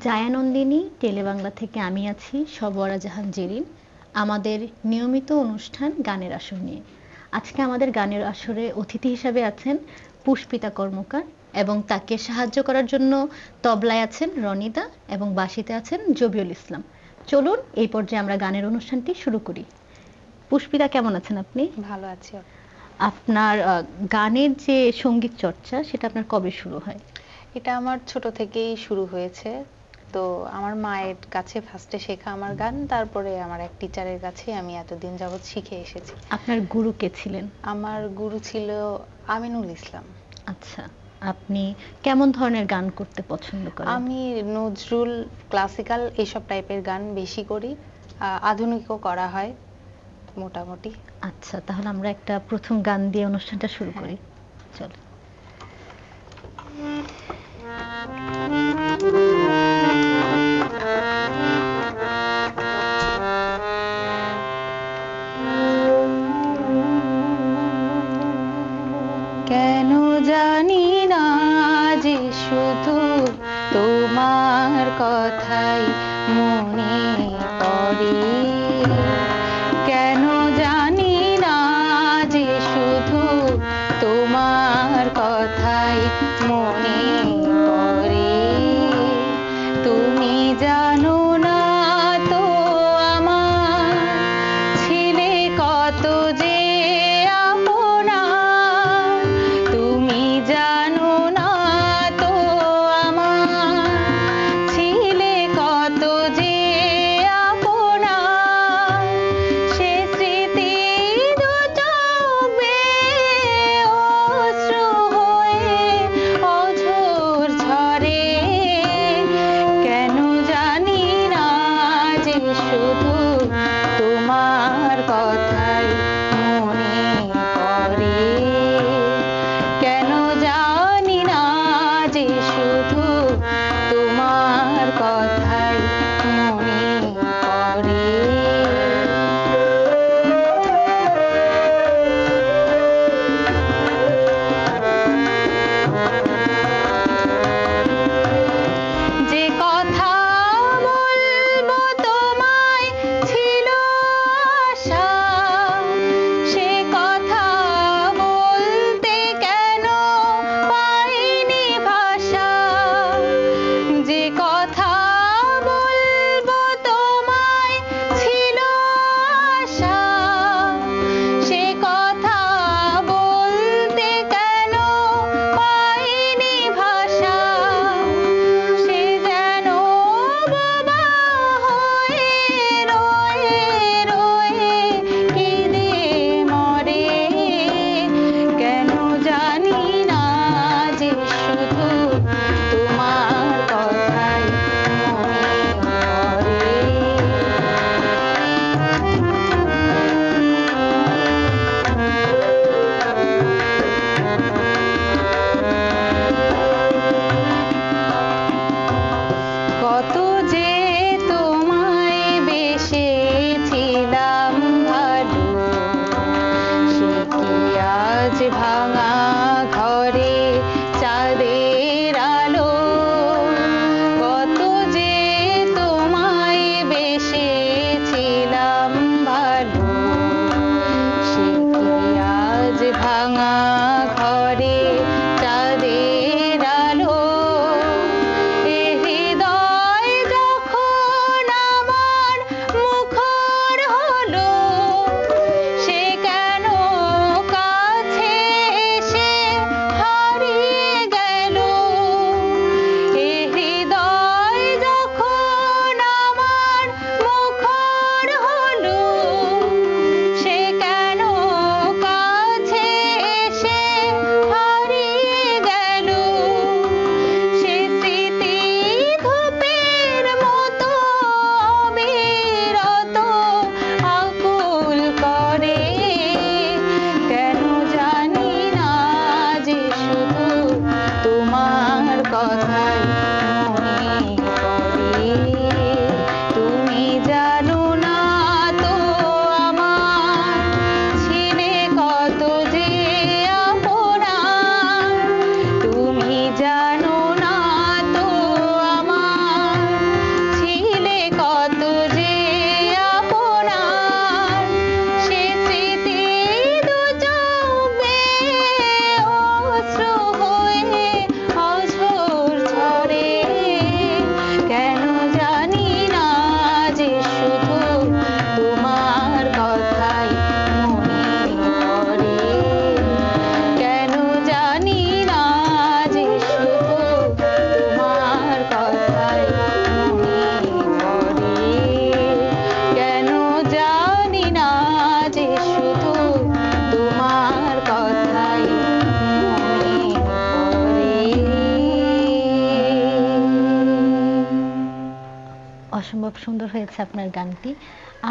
জায়ানন্দিনী টেলিবাংলা থেকে আমি আছি সবরা জাহান জেরিন। আমাদের নিয়মিত অনুষ্ঠান গানের আসর নিয়ে। আজকে আমাদের গানের আসরে অতিথি হিসাবে আছেন পুষ্পিতা কর্মকার এবং তাকে সাহায্য করার জন্য তবলায় আছেন রনিদা এবং বাঁশিতে আছেন জবিউল ইসলাম। চলুন এই পর্যায়ে আমরা গানের অনুষ্ঠানটি শুরু করি। পুষ্পিতা কেমন আছেন আপনি? ভালো আছি আপনার গানের যে সংগীত চর্চা সেটা আপনার কবে শুরু হয়? এটা আমার ছোট থেকেই শুরু হয়েছে। তো আমার মায়ের কাছে ফার্স্টে শেখা আমার গান তারপরে আমার এক টিচারের কাছে আমি এতদিন যাবৎ শিখে এসেছি। আপনার গুরু কে ছিলেন? আমার গুরু ছিল আমিনুল ইসলাম। আচ্ছা আপনি কেমন ধরনের গান করতে পছন্দ করেন? আমি নজরুল ক্লাসিক্যাল এইসব টাইপের গান বেশি করি আধুনিকও করা হয় মোটামুটি। আচ্ছা তাহলে আমরা একটা প্রথম গান দিয়ে অনুষ্ঠানটা শুরু করি। চলো। সুন্দর হয়েছে আপনার গানটি।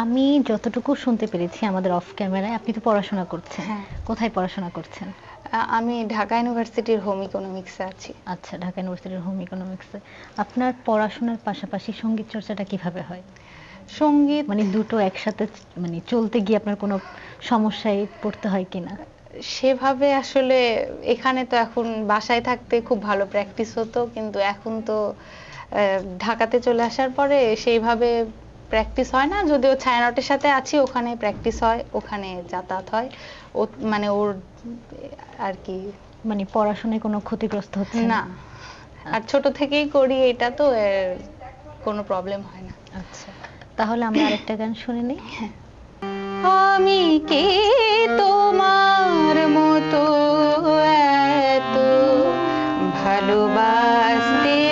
আমি যতটুকু শুনতে পেরেছি আমাদের অফ ক্যামেরায় আপনি তো পড়াশোনা করছেন। হ্যাঁ। কোথায় পড়াশোনা করছেন? আমি ঢাকা ইউনিভার্সিটির হোম ইকোনমিক্সে আছি। আচ্ছা ঢাকা ইউনিভার্সিটির হোম ইকোনমিক্সে আপনার পড়াশোনার পাশাপাশি সংগীত চর্চাটা কীভাবে হয়? সংগীত মানে দুটো একসাথে মানে চলতে গিয়ে আপনার কোনো সমস্যায় পড়তে হয় কিনা? সেভাবে আসলে এখানে তো এখন বাসায় থাকতে খুব ভালো প্র্যাকটিস হতো কিন্তু এখন তো ঢাকাতে চলে আসার পরে সেইভাবে প্র্যাকটিস হয় না। যদিও ছায়ানটের সাথে আছি ওখানে প্র্যাকটিস হয় ওখানে যাতায়াত হয়। ও মানে ওর আর কি মানে পড়াশোনায় কোনো ক্ষতিগ্রস্ত হচ্ছে না? আর ছোট থেকেই করি এটা তো কোনো প্রবলেম হয় না। আচ্ছা। তাহলে আমরা আরেকটা গান শুনে নিই? আমি কি তোমার মতো এত ভালোবাসতে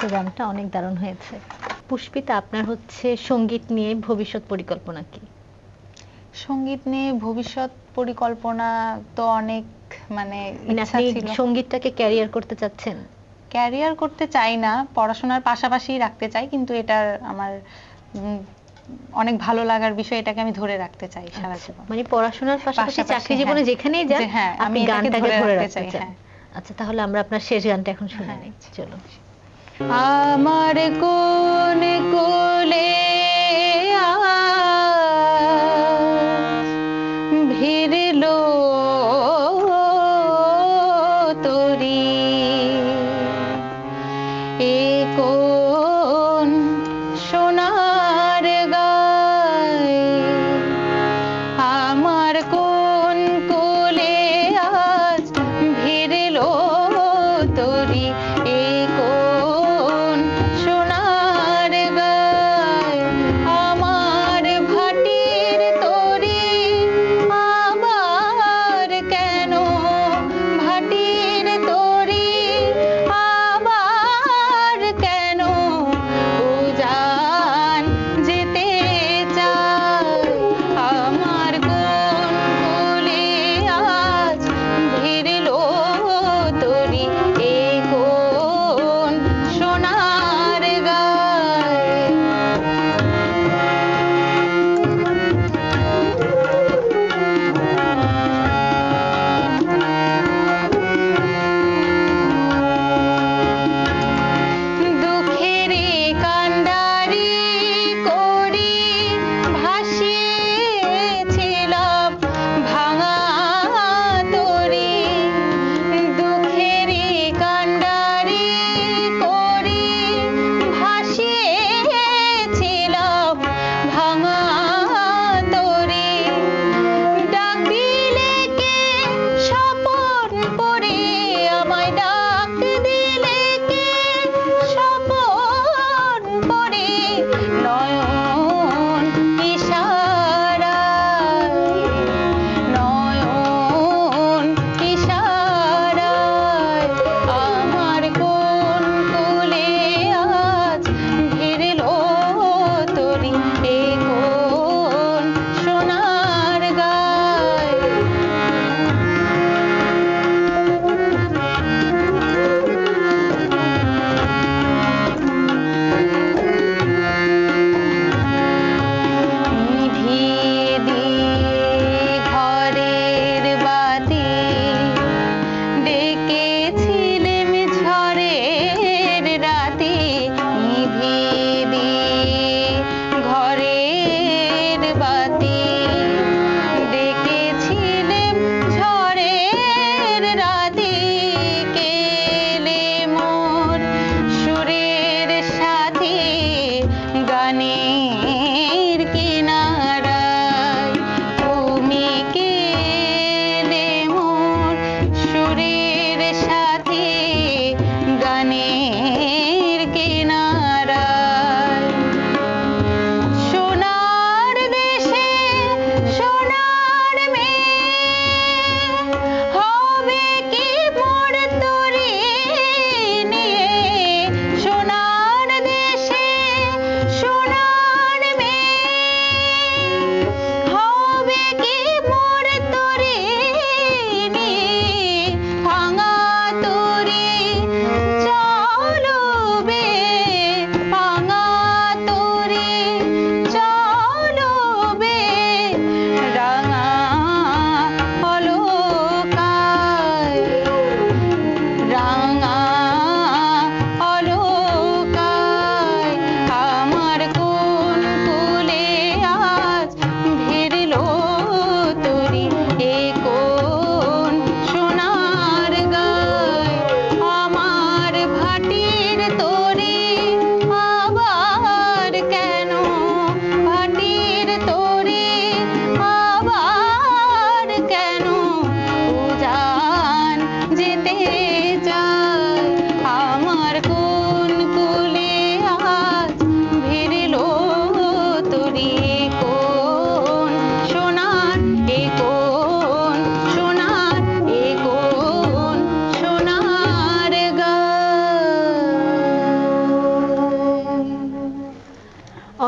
প্রোগ্রামটা অনেক দারুণ হয়েছে। পুষ্পিতা আপনার হচ্ছে সংগীত নিয়ে ভবিষ্যৎ পরিকল্পনা কি? সংগীত নিয়ে ভবিষ্যৎ পরিকল্পনা তো অনেক মানে, মানে ইচ্ছা ছিল। সঙ্গীতটাকে ক্যারিয়ার করতে চাচ্ছেন? ক্যারিয়ার করতে চাই না পড়াশোনার পাশাপাশি রাখতে চাই কিন্তু এটা আমার অনেক ভালো লাগার বিষয় এটাকে আমি ধরে রাখতে চাই আচ্ছা, সারা জীবন। মানে পড়াশোনার পাশাপাশি চাকরি হ্যাঁ। জীবনে যেখানেই যাই হ্যাঁ, আমি গানটাকে ধরে রাখতে চাই হ্যাঁ। আচ্ছা তাহলে আমরা আপনার শেষ গানটা এখন শুনে নিই। চলো আমার কোন কোলে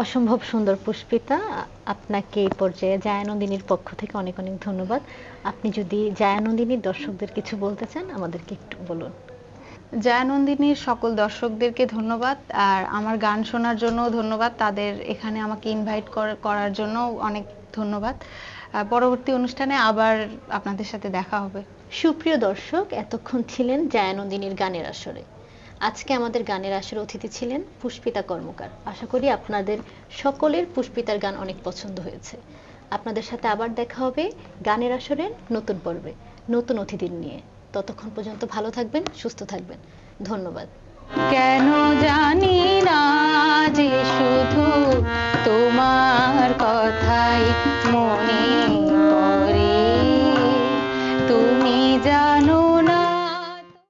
অসম্ভব সুন্দর পুষ্পিতা আপনাকে এই পর্যায়ে জায়ানন্দিনীর পক্ষ থেকে অনেক অনেক ধন্যবাদ। আপনি যদি জায়ানন্দিনীর দর্শকদের কিছু বলতে চান আমাদেরকে একটু বলুন। জয়ানন্দিনীর সকল দর্শকদেরকে ধন্যবাদ আর আমার গান শোনার জন্য ধন্যবাদ তাদের এখানে আমাকে ইনভাইট করার জন্য অনেক ধন্যবাদ। পরবর্তী অনুষ্ঠানে আবার আপনাদের সাথে দেখা হবে। সুপ্রিয় দর্শক এতক্ষণ ছিলেন জায়ানন্দিনীর গানের আসরে। আজকে আমাদের গানের আসর অতিথি ছিলেন পুষ্পিতা কর্মকার। আশা করি আপনাদের সকলের পুষ্পিতার গান অনেক পছন্দ হয়েছে। আপনাদের সাথে আবার দেখা হবে গানের আসরের নতুন পর্বে, নতুন অতিথির নিয়ে। ততক্ষণ পর্যন্ত ভালো থাকবেন, সুস্থ থাকবেন। ধন্যবাদ। কেন জানি না যে শুধু